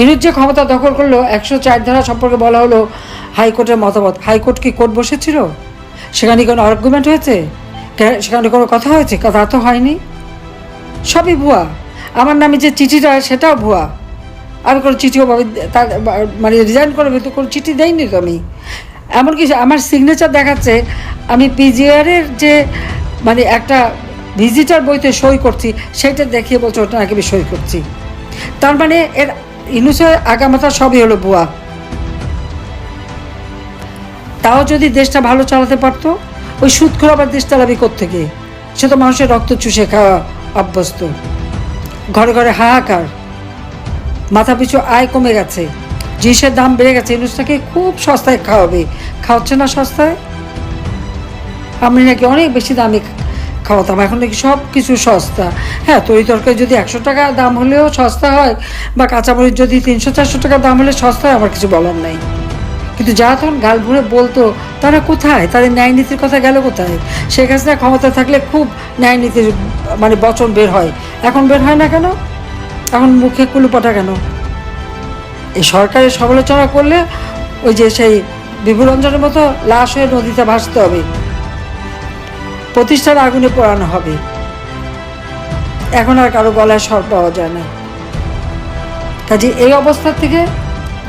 ইনুর যে ক্ষমতা দখল করল একশো চার ধারা সম্পর্কে বলা হলো হাইকোর্টের মতামত। হাইকোর্ট কি কোর্ট বসেছিল? সেখানে কোনো আর্গুমেন্ট হয়েছে? সেখানে কোনো কথা হয়েছে? কথা তো হয়নি। সবই ভুয়া। আমার নামে যে চিঠিটা সেটাও ভুয়া। আমি কোনো চিঠিও তার মানে রিজাইন করে তো কোনো চিঠি দেয়নি তো আমি। এমনকি আমার সিগনেচার দেখাচ্ছে, আমি পিজিআরের যে মানে একটা ভিজিটার বইতে সই করছি, সেটা দেখিয়ে বলছে ওটা নাকি আমি সই করছি। তার মানে এর ইনুসের আগামাথা সবই হলো ভুয়া তাও যদি দেশটা ভালো চালাতে পারতো, ওই সুদখোর আবার দেশ চালাবি থেকে সে তো মানুষের রক্ত চুষে খাওয়া অভ্যস্ত। ঘরে ঘরে হাহাকার। মাথা পিছু আয় কমে গেছে। জিনিসের দাম বেড়ে গেছে, ইনুসটাকে খুব সস্তায় খাওয়াবে। খাওয়াচ্ছে না সস্তায়? আমি নাকি অনেক বেশি দামে খাওয়াতাম। এখন নাকি সব কিছু সস্তা। হ্যাঁ তরি তরকারি যদি একশো টাকা দাম হলেও সস্তা হয় বা কাঁচামরিচ যদি তিনশো, চারশো টাকা দাম হলে সস্তা হয়, আমার কিছু বলার নাই। কিন্তু যারা তখন গাল ভরে বলতো, তারা কোথায়? তাদের ন্যায় নীতির কথা গেল কোথায়? শেখ হাসিনা ক্ষমতা থাকলে খুব ন্যায় নীতির মানে বচন বের হয়। এখন বের হয় না কেন? এখন মুখে কুলুপাটা কেন? এই সরকারের সমালোচনা করলে ওই যে সেই বিভুরঞ্জনের মতো লাশ হয়ে নদীতে ভাসতে হবে। প্রতিষ্ঠার আগুনে পোড়ানো হবে। এখন আর কারও গলায় স্বর পাওয়া যায় না। কাজে এই অবস্থা থেকে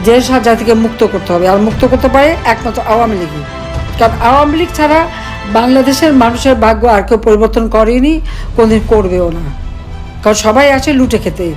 জেল সাজা থেকে মুক্ত করতে হবে। আর মুক্ত করতে পারে একমাত্র আওয়ামী লীগই কারণ আওয়ামী লীগ ছাড়া বাংলাদেশের মানুষের ভাগ্য আর কেউ পরিবর্তন করেনি, কোনদিন করবেও না। কারণ সবাই আছে লুটে খেতে।